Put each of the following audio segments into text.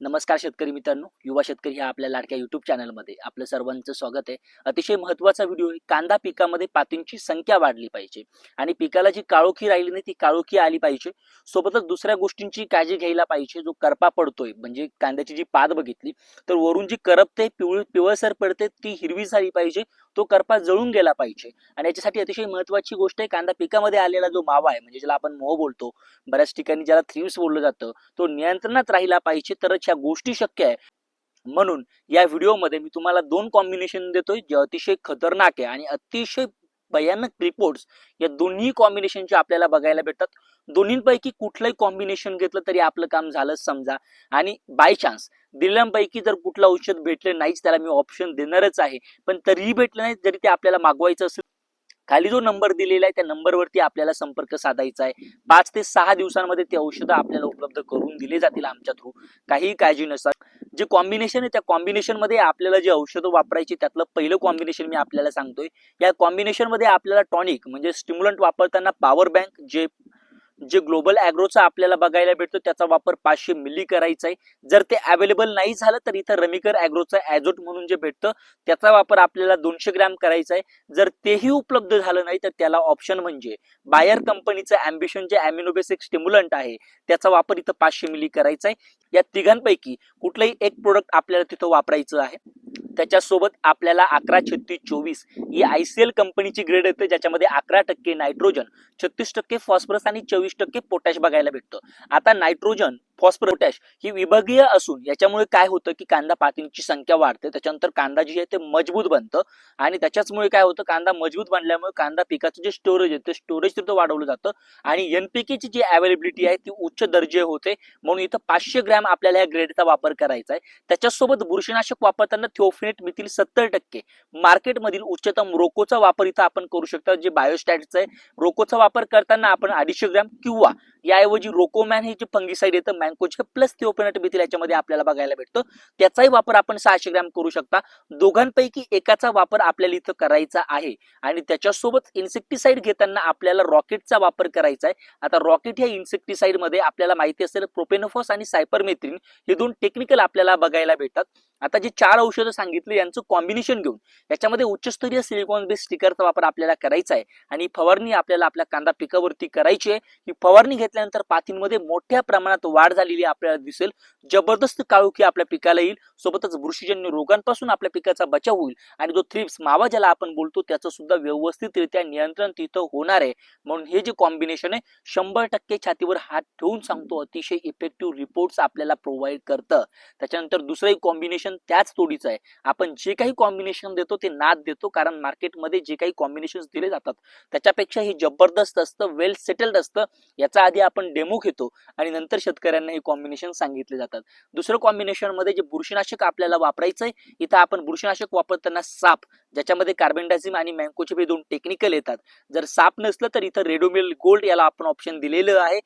नमस्कार शेतकरी मित्रांनो युवा शेतकरी ह्या आपल्या लाडक्या युट्यूब चॅनलमध्ये आपलं सर्वांचं स्वागत आहे. अतिशय महत्त्वाचा व्हिडिओ आहे. कांदा पिकामध्ये पातींची संख्या वाढली पाहिजे आणि पिकाला जी काळोखी राहिली नाही ती काळोखी आली पाहिजे. सोबतच दुसऱ्या गोष्टींची काळजी घ्यायला पाहिजे. जो करपा पडतोय म्हणजे कांद्याची जी पात बघितली तर वरून जी करपते पिवळ पिवळसर पडते ती हिरवी झाली पाहिजे. तो करपा जळून गेला पाहिजे. आणि याच्यासाठी अतिशय महत्त्वाची गोष्ट आहे कांदा पिकामध्ये आलेला जो मावा आहे म्हणजे ज्याला आपण मोह बोलतो बऱ्याच ठिकाणी ज्याला थ्रीम्स बोललं जातं तो नियंत्रणात राहिला पाहिजे तरच ह्या गोष्टी शक्य आहे. म्हणून या व्हिडिओमध्ये मी तुम्हाला दोन कॉम्बिनेशन देतोय जे अतिशय खतरनाक आहे आणि अतिशय भयानक रिपोर्ट्स या दोन्ही कॉम्बिनेशनचे आपल्याला बघायला भेटतात दोन्हींपैकी कुठलंही कॉम्बिनेशन घेतलं तरी आपलं काम झालं समजा. आणि बाय चान्स दिल्यांपैकी जर कुठलं औषध भेटलं नाहीच त्याला मी ऑप्शन देणारच आहे. पण तरीही भेटलं नाही जरी ते आपल्याला मागवायचं असेल खाली जो नंबर दिलेला आहे त्या नंबरवरती आपल्याला संपर्क साधायचा आहे. पाच ते सहा दिवसांमध्ये ते औषधं आपल्याला उपलब्ध करून दिले जातील आमच्या थ्रू काही काळजी नसतात जे कॉम्बिनेशन आहे त्या कॉम्बिनेशनमध्ये आपल्याला जे औषधं वापरायची त्यातलं पहिलं कॉम्बिनेशन मी आपल्याला सांगतोय. या कॉम्बिनेशनमध्ये आपल्याला टॉनिक म्हणजे स्टिम्युलंट वापरताना पॉवर बँक जे जे ग्लोबल ॲग्रोचा आपल्याला बघायला भेटतो त्याचा वापर पाचशे मिली करायचा आहे. जर ते अवेलेबल नाही झालं तर इथं रमिकर ॲग्रोचा ॲझोट म्हणून जे भेटतं त्याचा वापर आपल्याला दोनशे ग्रॅम करायचा आहे. जर तेही उपलब्ध झालं नाही तर त्याला ऑप्शन म्हणजे बायर कंपनीचं अॅम्बिशन जे अॅमिनोबेसिक स्टिम्युलंट आहे त्याचा वापर इथं पाचशे मिली करायचा आहे. या तिघांपैकी कुठलंही एक प्रोडक्ट आपल्याला तिथं वापरायचं आहे. त्याच्यासोबत आपल्याला अकरा छत्तीस चोवीस ही आय सी एल कंपनीची ग्रेड येते ज्याच्यामध्ये अकरा टक्के नायट्रोजन छत्तीस टक्के फॉस्फरस आणि चोवीस टक्के पोटॅश बघायला भेटतं. आता नायट्रोजन फॉस्फरस पोटॅश ही विभागीय असून याच्यामुळे काय होतं की कांदा पातींची संख्या वाढते. त्याच्यानंतर कांदा जी आहे ते मजबूत बनतं आणि त्याच्याचमुळे काय होतं कांदा मजबूत बनल्यामुळे कांदा पिकाचं जे स्टोरेज आहे ते स्टोरेज तिथं वाढवलं जातं आणि एनपीकेची जी अवेलेबिलिटी आहे ती उच्च दर्जे होते. म्हणून इथं पाचशे ग्रॅम आपल्याला या ग्रेडचा वापर करायचा आहे. त्याच्यासोबत बुरशीनाशक वापरताना थिओफिनेट मिथील सत्तर टक्के. मार्केटमधील उच्चतम रोकोचा वापर इथं आपण करू शकता. जे बायोस्टॅटचं आहे रोकोचा वापर करताना आपण अडीचशे ग्रॅम किंवा याऐवजी रोकोमॅन हे जे फंगिसाईड येतं मँकोचे प्लस थिओफिनेट मिथील याच्यामध्ये आपल्याला बघायला भेटतं. त्याचाही वापर आपण सहाशे ग्रॅम करू शकता. दोघांपैकी एकाचा वापर आपल्याला इथं करायचा आहे. आणि त्याच्यासोबत इन्सेक्टिसाईड घेताना आपल्याला रॉकेटचा वापर करायचा आहे. आता रॉकेट या इन्सेक्टिसाइडमध्ये आपल्याला माहिती असेल प्रोपेनोफॉस आणि सायपरमेथ्रिन हे दोन टेक्निकल आपल्याला बघायला भेटतात. आता जे चार औषधं सांगितली यांचं कॉम्बिनेशन घेऊन. याच्यामध्ये उच्चस्तरीय सिलिकॉन बेस्ड स्टिकरचा वापर आपल्याला करायचा आहे. आणि फवारणी आपल्याला आपल्या कांदा पिकावरती करायची आहे. ही फवारणी घेतल्यानंतर पातींमध्ये मोठ्या प्रमाणात वाढ झालेली आपल्याला दिसेल. जबरदस्त काळोखी आपल्या पिकाला येईल. सोबतच बुरशीजन्य रोगांपासून आपल्या पिकाचा बचाव होईल. आणि जो थ्रिप्स मावा ज्याला आपण बोलतो त्याचं सुद्धा व्यवस्थितरित्या नियंत्रण तिथं होणार आहे. म्हणून हे जे कॉम्बिनेशन आहे शंभर टक्के छातीवर हात ठेवून सांगतो. अतिशय इफेक्टिव्ह रिपोर्ट्स आपल्याला प्रोव्हाइड करतं. त्याच्यानंतर दुसरं कॉम्बिनेशन कॉम्बिनेशन त्याच तोडीचं आहे. आपण जे काही कॉम्बिनेशन देतो ते नाद देतो कारण मार्केटमध्ये जे काही कॉम्बिनेशन दिले जातात त्याच्यापेक्षा हे जबरदस्त असतं वेल सेटल्ड असतं याचा आधी आपण डेमो घेतो आणि नंतर शेतकऱ्यांना हे कॉम्बिनेशन सांगितले जातात. दुसरं कॉम्बिनेशनमध्ये जे बुरशीनाशक आपल्याला वापरायचं आहे इथं आपण बुरशीनाशक वापरताना साप ज्याच्यामध्ये कार्बेंडाझिम आणि मँकोचे दोन टेक्निकल येतात. जर साप नसलं तर इथं रेडोमिल गोल्ड याला आपण ऑप्शन दिलेलं आहे.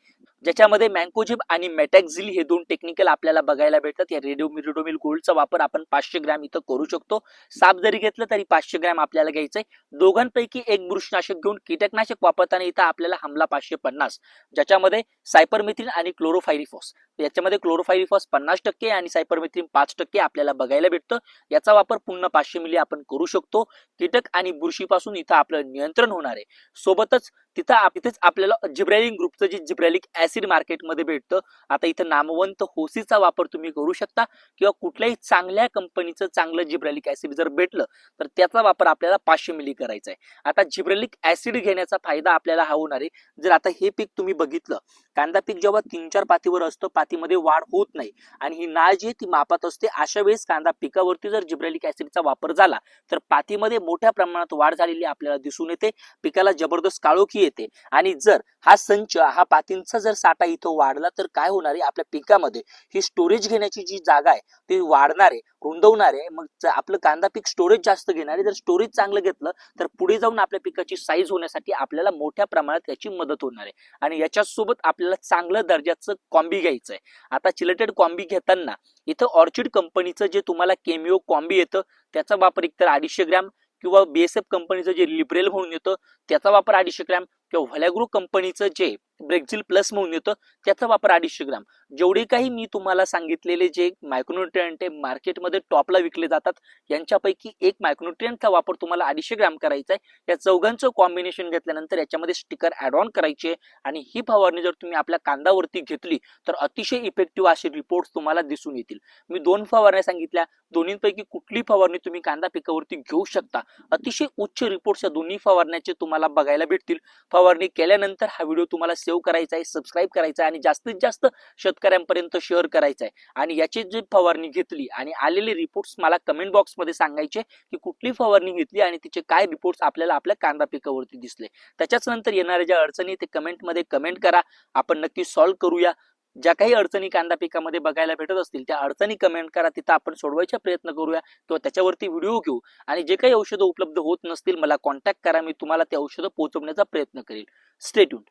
ज्याच्यामध्ये मँकोजिब आणि मेटॅक्झिल हे दोन टेक्निकल आपल्याला बघायला भेटतात. या रेडिओ रेडोमिल गोल्डचा वापर आपण पाचशे ग्रॅम इथं करू शकतो. साप जरी घेतलं तरी पाचशे ग्रॅम आपल्याला घ्यायचंय. दोघांपैकी एक बुरशीनाशक घेऊन कीटकनाशक वापरताना इथं आपल्याला हमला पाचशे पन्नास. ज्याच्यामध्ये सायपरमिथिन आणि क्लोरोफायरिफॉस. याच्यामध्ये क्लोरोफायरिफॉस पन्नास टक्के आणि सायपरमिथिन पाच टक्के आपल्याला बघायला भेटतं. याचा वापर पुन्हा पाचशे मिली आपण करू शकतो. कीटक आणि बुरशीपासून इथं आपलं नियंत्रण होणार आहे. सोबतच तिथं तिथेच आपल्याला जिब्रॅलिक ग्रुपचं जे जिब्रॅलिक ऍसिड मार्केटमध्ये भेटतं आता इथं नामवंत होसीचा वापर तुम्ही करू शकता किंवा कुठल्याही चांगल्या कंपनीचं चांगलं जिब्रॅलिक ऍसिड जर भेटलं तर त्याचा वापर आपल्याला पाचशे मिली करायचा आहे. आता जिब्रॅलिक ऍसिड घेण्याचा फायदा आपल्याला हा होणार आहे. जर आता हे पीक तुम्ही बघितलं कांदा पीक जेव्हा तीन चार पातीवर असतं पातीमध्ये वाढ होत नाही आणि ही नाळ जी ती मापात असते अशा वेळेस कांदा पिकावरती जर जिब्रॅलिक ऍसिडचा वापर झाला तर पातीमध्ये मोठ्या प्रमाणात वाढ झालेली आपल्याला दिसून येते. पिकाला जबरदस्त काळोखी येते. आणि जर हा संच हा पातींचा जर साठा इथं वाढला तर काय होणार आहे? आपल्या पिकामध्ये ही स्टोरेज घेण्याची जी जागा आहे ती वाढणार आहे रुंदवणार आहे मग आपलं कांदा पीक स्टोरेज जास्त घेणार आहे जर स्टोरेज चांगलं घेतलं तर पुढे जाऊन आपल्या पिकाची साईज होण्यासाठी आपल्याला मोठ्या प्रमाणात त्याची मदत होणार आहे. आणि याच्यासोबत आपल्याला चांगलं दर्जाचं कॉम्बी घ्यायचं आहे. आता चिलेटेड कॉम्बी घेताना इथं ऑर्चिड कंपनीचं जे तुम्हाला केमिओ कॉम्बी येतं त्याचा वापर एकतर अडीचशे ग्रॅम किंवा बीएसएफ कंपनीचं जे लिबरेल म्हणून येतं त्याचा वापर अडीचशे ग्रॅम किंवा व्हॅलॅग्रो कंपनीचं जे ब्रेकझिल प्लस म्हणून येतं त्याचा वापर अडीचशे ग्राम. जेवढे काही मी तुम्हाला सांगितलेले जे मायक्रोन्युट्रियंट आहे मार्केटमध्ये टॉपला विकले जातात यांच्यापैकी एक मायक्रोन्युट्रियंटचा वापर तुम्हाला अडीचशे ग्राम करायचा आहे. या चौघांचं कॉम्बिनेशन घेतल्यानंतर याच्यामध्ये स्टिकर ऍड ऑन करायचे आणि ही फवारणी जर तुम्ही आपल्या कांदावरती घेतली तर अतिशय इफेक्टिव्ह असे रिपोर्ट तुम्हाला दिसून येतील. मी दोन फवारण्या सांगितल्या दोन्हीपैकी कुठली फवारणी तुम्ही कांदा पिकावरती घेऊ शकता? अतिशय उच्च रिपोर्ट्स या दोन्ही फवारण्याचे तुम्हाला बघायला भेटतील. फवारणी केल्यानंतर हा व्हिडिओ तुम्हाला सेव्ह करायचा आहे सबस्क्राईब करायचा आहे आणि जास्तीत जास्त शेतकऱ्यांपर्यंत शेअर करायचा आहे. आणि याची जी फवारणी घेतली आणि आलेले रिपोर्ट्स मला कमेंट बॉक्समध्ये सांगायचे की कुठली फवारणी घेतली आणि तिचे काय रिपोर्ट्स आपल्याला आपल्या कांदा पिकावरती दिसले. त्याच्याच नंतर येणाऱ्या ज्या अडचणी ते कमेंटमध्ये कमेंट करा. आपण नक्की सॉल्व्ह करूया. ज्या काही अडचणी कांदा पिकामध्ये बघायला भेटत असतील त्या अडचणी कमेंट करा. तिथं आपण सोडवायचा प्रयत्न करूया. किंवा त्याच्यावरती व्हिडिओ घेऊ. आणि जे काही औषधं उपलब्ध होत नसतील मला कॉन्टॅक्ट करा. मी तुम्हाला ते औषधं पोहोचवण्याचा प्रयत्न करेल. स्टेट्यून